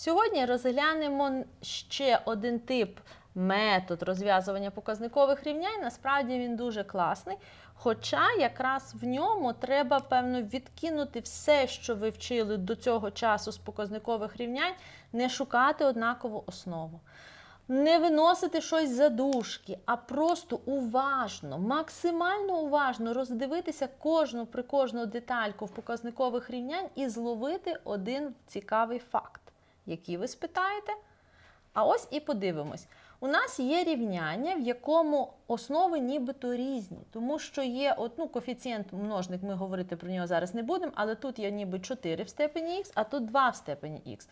Сьогодні розглянемо ще один тип метод розв'язування показникових рівнянь. Насправді він дуже класний. Хоча якраз в ньому треба, певно, відкинути все, що ви вчили до цього часу з показникових рівнянь, не шукати однакову основу. Не виносити щось за дужки, а просто уважно, максимально уважно роздивитися кожну при кожну детальку в показникових рівнянь і зловити один цікавий факт, який ви спитаєте. А ось і подивимось. У нас є рівняння, в якому основи нібито різні, тому що є от, ну, коефіцієнт множник, ми говорити про нього зараз не будемо, але тут є ніби 4 в степені х, а тут 2 в степені х.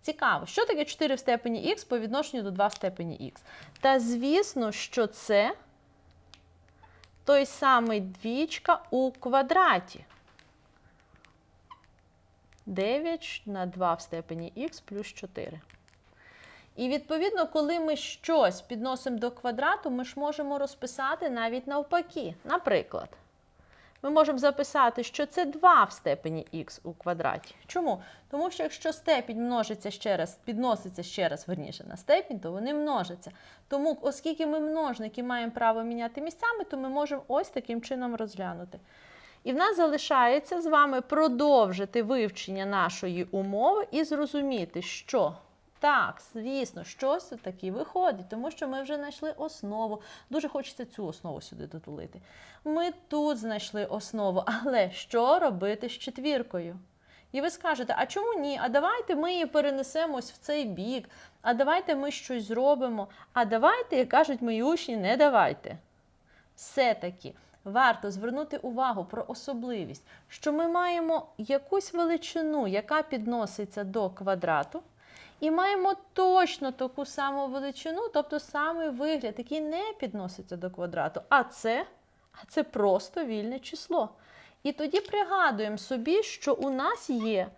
Цікаво, що таке 4 в степені х по відношенню до 2 в степені х? Та звісно, що це той самий двічка у квадраті. 9 на 2 в степені х плюс 4. І відповідно, коли ми щось підносимо до квадрату, ми ж можемо розписати навіть навпаки. Наприклад, ми можемо записати, що це 2 в степені х у квадраті. Чому? Тому що якщо степінь множиться ще раз, підноситься ще раз верніше на степінь, то вони множаться. Тому, оскільки ми множники маємо право міняти місцями, то ми можемо ось таким чином розглянути. І в нас залишається з вами продовжити вивчення нашої умови і зрозуміти, що так, звісно, щось таки виходить, тому що ми вже знайшли основу. Дуже хочеться цю основу сюди дотулити. Ми тут знайшли основу, але що робити з четвіркою? І ви скажете, а чому ні? А давайте ми її перенесемось в цей бік, а давайте ми щось зробимо. А давайте, як кажуть мої учні, не давайте. Все-таки варто звернути увагу про особливість, що ми маємо якусь величину, яка підноситься до квадрату. І маємо точно таку саму величину, тобто самий вигляд, який не підноситься до квадрату. А це, а це просто вільне число. І тоді пригадуємо собі, що у нас є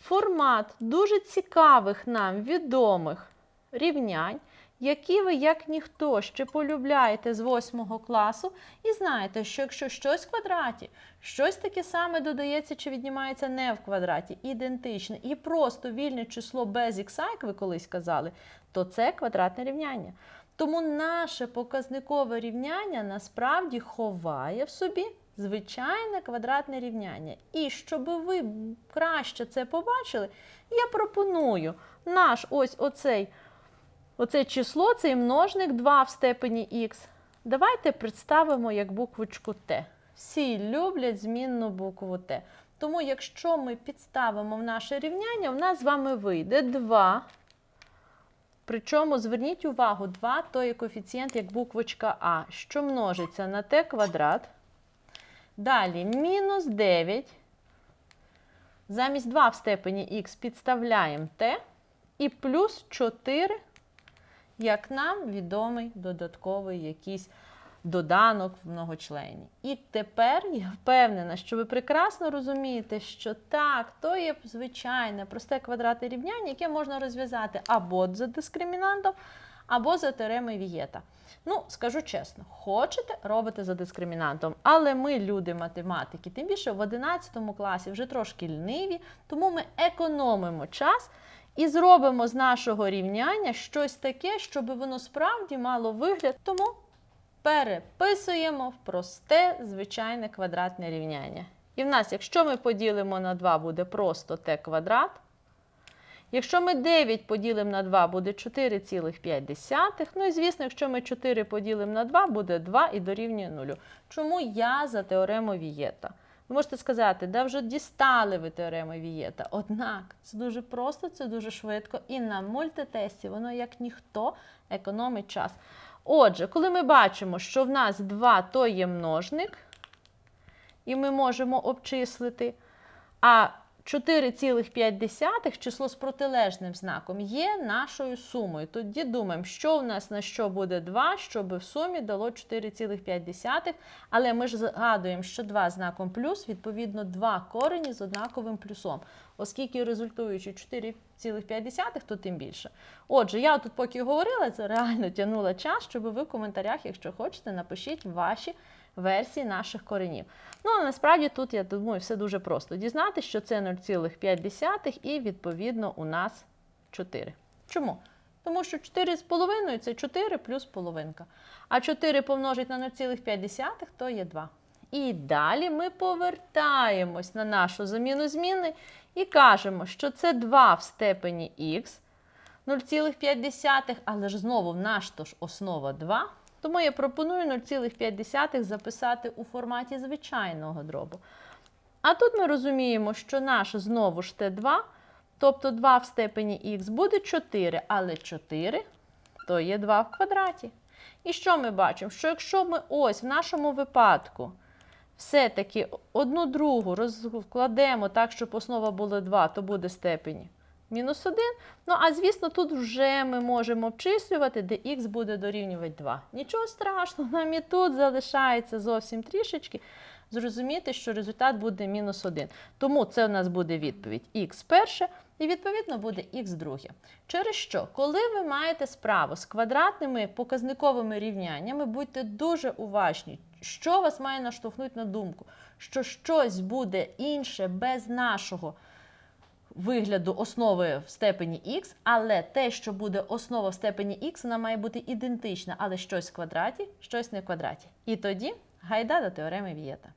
формат дуже цікавих нам відомих рівнянь, які ви, як ніхто, ще полюбляєте з 8 класу, і знаєте, що якщо щось в квадраті, щось таке саме додається чи віднімається не в квадраті, ідентичне, і просто вільне число без ікса, як ви колись казали, то це квадратне рівняння. Тому наше показникове рівняння насправді ховає в собі звичайне квадратне рівняння. І щоб ви краще це побачили, я пропоную наш ось оцей. Оце число, цей множник 2 в степені х. Давайте представимо як буквочку Т. Всі люблять змінну букву Т. Тому, якщо ми підставимо в наше рівняння, в нас з вами вийде 2. Причому зверніть увагу, 2 то є коефіцієнт як буквочка А, що множиться на Т квадрат. Далі мінус 9. Замість 2 в степені х підставляємо Т. І плюс 4 як нам відомий додатковий якийсь доданок в многочлені. І тепер я впевнена, що ви прекрасно розумієте, що так, то є звичайне просте квадратне рівняння, яке можна розв'язати або за дискримінантом, або за теоремою Вієта. Ну, скажу чесно, хочете, робите за дискримінантом. Але ми, люди математики, тим більше в 11 класі вже трошки ліниві, тому ми економимо час. І зробимо з нашого рівняння щось таке, щоб воно справді мало вигляд. Тому переписуємо в просте звичайне квадратне рівняння. І в нас, якщо ми поділимо на 2, буде просто t квадрат. Якщо ми 9 поділимо на 2, буде 4,5. Ну і звісно, якщо ми 4 поділимо на 2, буде 2 і дорівнює 0. Чому я за теорему Вієта? Ви можете сказати, да вже дістали ви теорему Вієта. Однак це дуже просто, це дуже швидко, і на мультитесті воно як ніхто економить час. Отже, коли ми бачимо, що в нас 2 то є множник, і ми можемо обчислити, а 4,5 число з протилежним знаком є нашою сумою. Тоді думаємо, що в нас на що буде 2, щоб в сумі дало 4,5. Але ми ж згадуємо, що 2 знаком плюс, відповідно, 2 корені з однаковим плюсом. Оскільки результуючи 4,5, то тим більше. Отже, я тут поки говорила, це реально тягнула час, щоб ви в коментарях, якщо хочете, напишіть ваші версії наших коренів. Ну, а насправді тут, я думаю, все дуже просто. Дізнатися, що це 0,5 і, відповідно, у нас 4. Чому? Тому що 4 з половиною це 4 плюс половинка. А 4 помножить на 0,5 то є 2. І далі ми повертаємось на нашу заміну зміни і кажемо, що це 2 в степені х, 0,5, але ж знову в наш то ж основа 2. Тому я пропоную 0,5 записати у форматі звичайного дробу. А тут ми розуміємо, що наш знову ж Т2, тобто 2 в степені х буде 4, але 4 то є 2 в квадраті. І що ми бачимо? Що якщо ми ось в нашому випадку все-таки одну другу розкладемо так, щоб основа була 2, то буде степені мінус 1. Ну, а звісно, тут вже ми можемо обчислювати, де х буде дорівнювати 2. Нічого страшного, нам і тут залишається зовсім трішечки. Зрозуміти, що результат буде мінус 1. Тому це у нас буде відповідь х перше, і відповідно буде х друге. Через що, коли ви маєте справу з квадратними показниковими рівняннями, будьте дуже уважні, що вас має наштовхнути на думку, що щось буде інше без нашого вигляду основи в степені х, але те, що буде основа в степені х, вона має бути ідентична, але щось в квадраті, щось не в квадраті. І тоді гайда до теореми Вієта.